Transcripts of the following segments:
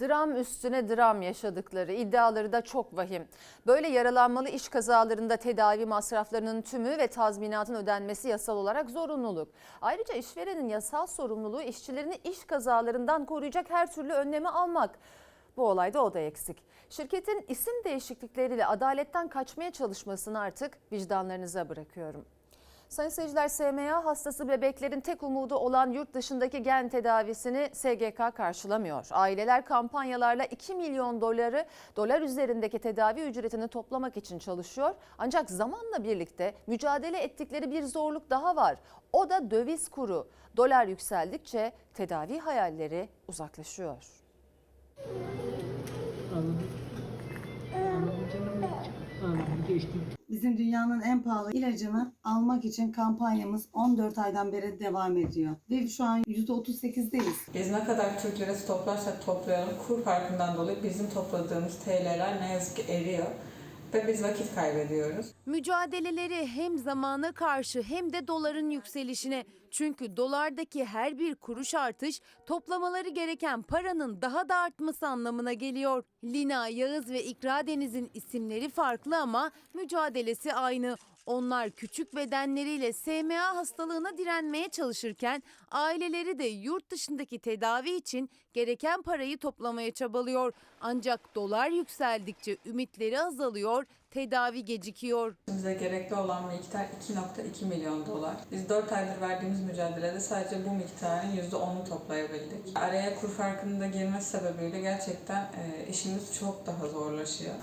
Dram üstüne dram yaşadıkları iddiaları da çok vahim. Böyle yaralanmalı iş kazalarında tedavi masraflarının tümü ve tazminatın ödenmesi yasal olarak zorunluluk. Ayrıca işverenin yasal sorumluluğu işçilerini iş kazalarından koruyacak her türlü önlemi almak. Bu olayda o da eksik. Şirketin isim değişiklikleriyle adaletten kaçmaya çalışmasını artık vicdanlarınıza bırakıyorum. Sayın seyirciler SMA hastası bebeklerin tek umudu olan yurt dışındaki gen tedavisini SGK karşılamıyor. Aileler kampanyalarla 2 milyon doları dolar üzerindeki tedavi ücretini toplamak için çalışıyor. Ancak zamanla birlikte mücadele ettikleri bir zorluk daha var. O da döviz kuru. Dolar yükseldikçe tedavi hayalleri uzaklaşıyor. Allah'ım. Allah'ım canım. Allah'ım. Bizim dünyanın en pahalı ilacını almak için kampanyamız 14 aydan beri devam ediyor. Ve şu an %38'deyiz. Biz ne kadar Türk lirası toplarsak toplayalım kur farkından dolayı bizim topladığımız TL'ler ne yazık ki eriyor ve biz vakit kaybediyoruz. Mücadeleleri hem zamana karşı hem de doların yükselişine. Çünkü dolardaki her bir kuruş artış toplamaları gereken paranın daha da artması anlamına geliyor. Lina, Yağız ve İkra Deniz'in isimleri farklı ama mücadelesi aynı. Onlar küçük bedenleriyle SMA hastalığına direnmeye çalışırken aileleri de yurt dışındaki tedavi için gereken parayı toplamaya çabalıyor. Ancak dolar yükseldikçe ümitleri azalıyor, tedavi gecikiyor. Bize gerekli olan miktar 2.2 milyon dolar. Biz 4 aydır verdiğimiz mücadelede sadece bu miktarın %10'unu toplayabildik. Araya kur farkının da girmesi sebebiyle gerçekten e, işimiz çok daha zorlaşıyor.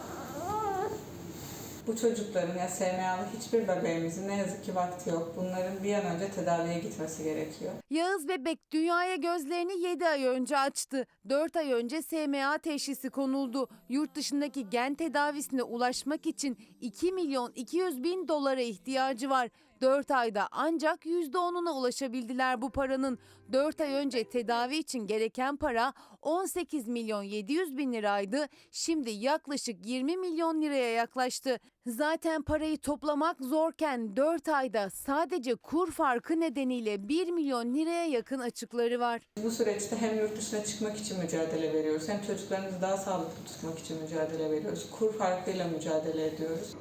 Bu çocukların ya SMA'lı hiçbir bebeğimizin ne yazık ki vakti yok. Bunların bir an önce tedaviye gitmesi gerekiyor. Yağız bebek dünyaya gözlerini 7 ay önce açtı. 4 ay önce SMA teşhisi konuldu. Yurt dışındaki gen tedavisine ulaşmak için 2 milyon 200 bin dolara ihtiyacı var. 4 ayda ancak %10'una ulaşabildiler bu paranın. 4 ay önce tedavi için gereken para 18 milyon 700 bin liraydı. Şimdi yaklaşık 20 milyon liraya yaklaştı. Zaten parayı toplamak zorken 4 ayda sadece kur farkı nedeniyle 1 milyon liraya yakın açıkları var. Bu süreçte hem yurt dışına çıkmak için mücadele veriyoruz, hem çocuklarımızı daha sağlıklı tutmak için mücadele veriyoruz. Kur farkıyla mücadele ediyoruz.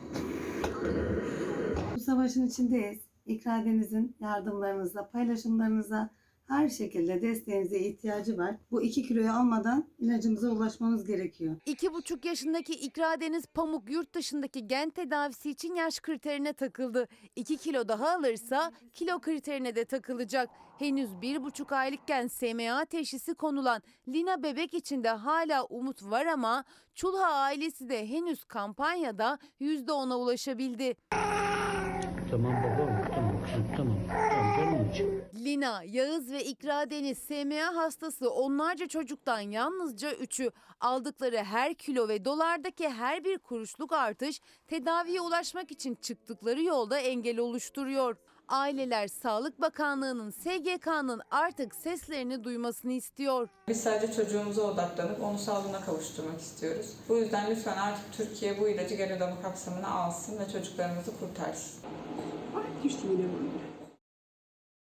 Savaşın içindeyiz. İkra Deniz'in yardımlarınıza, paylaşımlarınıza, her şekilde desteğinize ihtiyacı var. Bu 2 kiloyu almadan ilacımıza ulaşmamız gerekiyor. İki buçuk yaşındaki İkra Deniz Pamuk yurt dışındaki gen tedavisi için yaş kriterine takıldı. 2 kilo daha alırsa kilo kriterine de takılacak. Henüz bir buçuk aylıkken SMA teşhisi konulan Lina bebek için de hala umut var ama Çulha ailesi de henüz kampanyada %10'a ulaşabildi. Tamam babam. Tamam kızım tamam. Tamam canım için. Lina, Yağız ve İkra Deniz SMA hastası onlarca çocuktan yalnızca üçü. Aldıkları her kilo ve dolardaki her bir kuruşluk artış tedaviye ulaşmak için çıktıkları yolda engel oluşturuyor. Aileler Sağlık Bakanlığı'nın SGK'nın artık seslerini duymasını istiyor. Biz sadece çocuğumuza odaklanıp onu sağlığına kavuşturmak istiyoruz. Bu yüzden lütfen artık Türkiye bu ilacı geri ödeme kapsamına alsın ve çocuklarımızı kurtarsın.